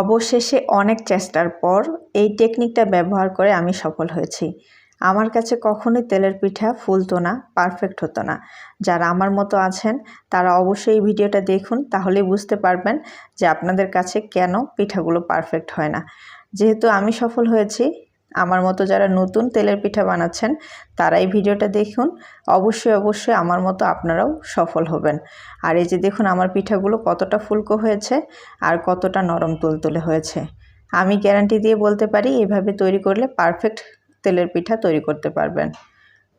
অবশেষে অনেক চেষ্টার পর এই টেকনিকটা ব্যবহার করে আমি সফল হয়েছি। আমার কাছে কখনোই তেলের পিঠা ফুলতো না পারফেক্ট হতো না। যারা আমার মতো আছেন, তারা অবশ্যই ভিডিওটা দেখুন তাহলে বুঝতে পারবেন যে আপনাদের কাছে কেন পিঠাগুলো পারফেক্ট হয় না। যেহেতু আমি সফল হয়েছি আমার মতো যারা নতুন তেলের পিঠা বানাচ্ছেন তারা এই ভিডিওটা দেখুন। অবশ্যই অবশ্যই আমার মতো আপনারাও সফল হবেন। আর এই যে দেখুন আমার পিঠাগুলো কতটা ফুলকো হয়েছে আর কতটা নরম তুলতুলে হয়েছে। আমি গ্যারান্টি দিয়ে বলতে পারি, এভাবে তৈরি করলে পারফেক্ট তেলের পিঠা তৈরি করতে পারবেন।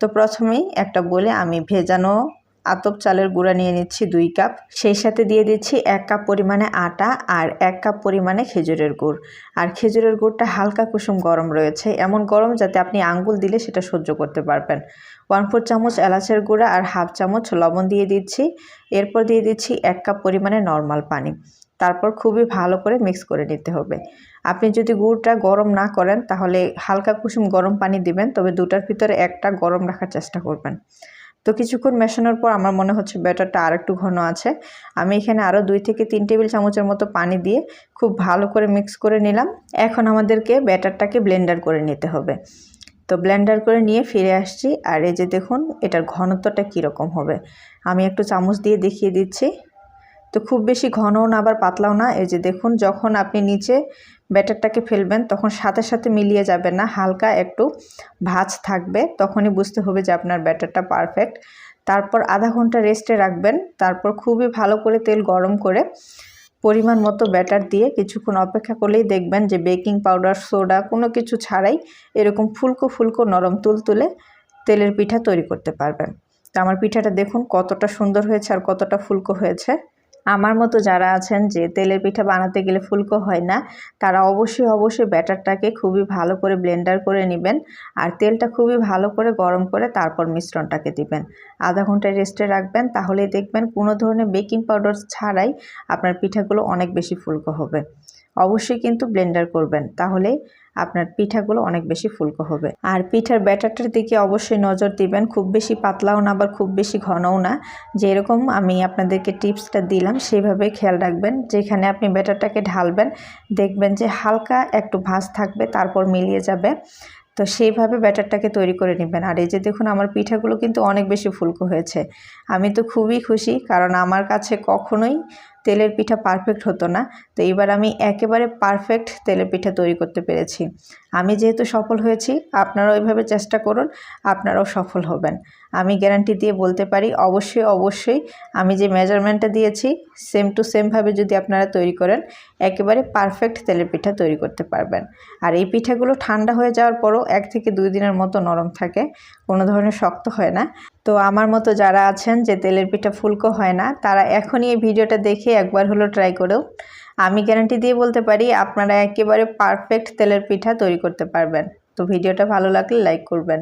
তো প্রথমেই একটা বলে আমি ভেজানো আতপ চালের গুঁড়া নিয়ে নিচ্ছি দুই কাপ। সেই সাথে দিয়ে দিচ্ছি এক কাপ পরিমাণে আটা আর এক কাপ পরিমাণে খেজুরের গুড়। আর খেজুরের গুড়টা হালকা কুসুম গরম রয়েছে। এমন গরম যাতে আপনি আঙ্গুল দিলে সেটা সহ্য করতে পারবেন। ওয়ান ফোর চামচ এলাচের গুঁড়া আর হাফ চামচ লবণ দিয়ে দিচ্ছি। এরপর দিয়ে দিচ্ছি এক কাপ পরিমাণে নর্মাল পানি। তারপর খুবই ভালো করে মিক্স করে নিতে হবে। আপনি যদি গুড়টা গরম না করেন তাহলে হালকা কুসুম গরম পানি দিবেন, তবে দুটার ভিতরে একটা গরম রাখার চেষ্টা করবেন। তো কিছুক্ষণ মেশানোর পর আমার মনে হচ্ছে ব্যাটারটা আর একটু ঘন আছে। আমি এখানে আরও দুই থেকে তিন টেবিল চামচের মতো পানি দিয়ে খুব ভালো করে মিক্স করে নিলাম। এখন আমাদেরকে ব্যাটারটাকে ব্লেন্ডার করে নিতে হবে। তো ব্লেন্ডার করে নিয়ে ফিরে আসছি। আর এই যে দেখুন, এটার ঘনত্বটা কীরকম হবে। আমি একটু চামচ দিয়ে দেখিয়ে দিচ্ছি। তো খুব বেশি ঘনও না, আবার পাতলাও না। এই যে দেখুন, যখন আপনি নিচে ব্যাটারটাকে ফেলবেন, তখন সাথে সাথে মিলিয়ে যাবে না, হালকা একটু ভাজ থাকবে, তখনই বুঝতে হবে যে আপনার ব্যাটারটা পারফেক্ট। তারপর আধা ঘণ্টা রেস্টে রাখবেন, তারপর খুবই ভালো করে তেল গরম করে পরিমাণ মতো ব্যাটার দিয়ে কিছুক্ষণ অপেক্ষা করলেই দেখবেন যে বেকিং পাউডার, সোডা, কোনো কিছু ছাড়াই এরকম ফুলকো ফুলকো নরম তুল তুলে তেলের পিঠা তৈরি করতে পারবেন। তো আমার পিঠাটা দেখুন কতটা সুন্দর হয়েছে আর কতটা ফুলকো হয়েছে। আমার মতো যারা আছেন যে তেলের পিঠা বানাতে গেলে ফুলকো হয় না, তারা অবশ্যই অবশ্যই ব্যাটারটাকে খুবই ভালো করে ব্লেন্ডার করে নেবেন আর তেলটা খুবই ভালো করে গরম করে তারপর মিশ্রণটাকে দিবেন। আধা ঘণ্টা রেস্টে রাখবেন, তাহলেই দেখবেন কোনো ধরনের বেকিং পাউডার ছাড়াই আপনার পিঠাগুলো অনেক বেশি ফুলকো হবে। অবশ্যই কিন্তু ব্লেন্ডার করবেন, তাহলে আপনার পিঠাগুলো অনেক বেশি ফুলকো হবে। আর পিঠার ব্যাটারটার দিকে অবশ্যই নজর দিবেন, খুব বেশি পাতলাও না আবার খুব বেশি ঘনও না। যেরকম আমি আপনাদেরকে টিপসটা দিলাম সেইভাবে খেয়াল রাখবেন। যেখানে আপনি ব্যাটারটাকে ঢালবেন, দেখবেন যে হালকা একটু ভাঁজ থাকবে, তারপর মিলিয়ে যাবে। তো সেইভাবে ব্যাটারটাকে তৈরি করে নেবেন। আর এই যে দেখুন, আমার পিঠাগুলো কিন্তু অনেক বেশি ফুলকো হয়েছে। আমি তো খুবই খুশি, কারণ আমার কাছে কখনোই তেলের পিঠা পারফেক্ট হতো না। তো এবার আমি একেবারে পারফেক্ট তেলের পিঠা তৈরি করতে পেরেছি। আমি যেহেতু সফল হয়েছি, আপনারাও ওইভাবে চেষ্টা করুন, আপনারাও সফল হবেন। আমি গ্যারান্টি দিয়ে বলতে পারি, অবশ্যই অবশ্যই আমি যে মেজারমেন্টটা দিয়েছি সেম টু সেমভাবে যদি আপনারা তৈরি করেন, একেবারে পারফেক্ট তেলের পিঠা তৈরি করতে পারবেন। আর এই পিঠাগুলো ঠান্ডা হয়ে যাওয়ার পরও এক থেকে দুই দিনের মতো নরম থাকে, কোনো ধরনের শক্ত হয় না। তো আমার মতো যারা আছেন যে তেলের পিঠা ফুলকো হয় না, তারা এখনই এই ভিডিওটা দেখে একবার হলো ট্রাই করেও আমি গ্যারান্টি দিয়ে বলতে পারি, আপনারা একেবারে পারফেক্ট তেলের পিঠা তৈরি করতে পারবেন। তো ভিডিওটা ভালো লাগলে লাইক করবেন।